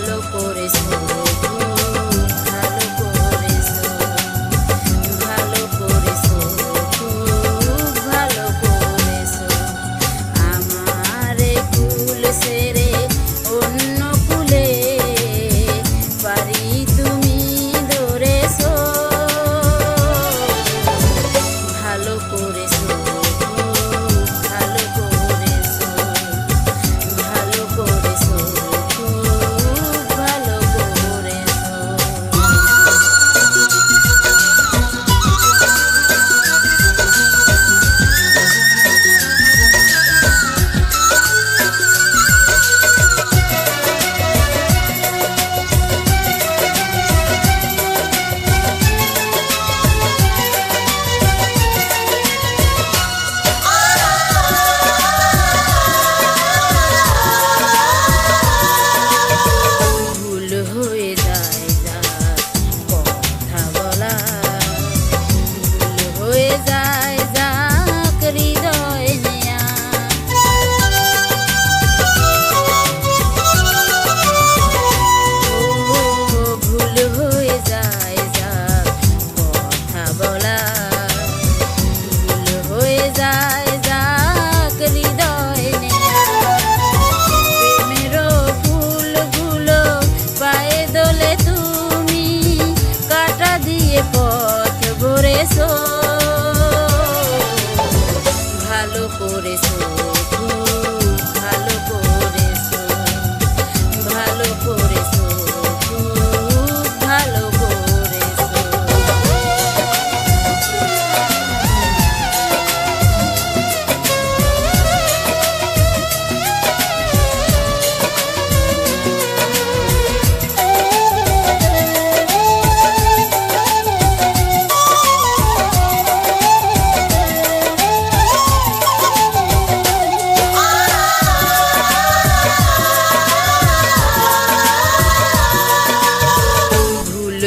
regalo por este eso. করেছ ভালো করেছ।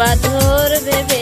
পা ধরবে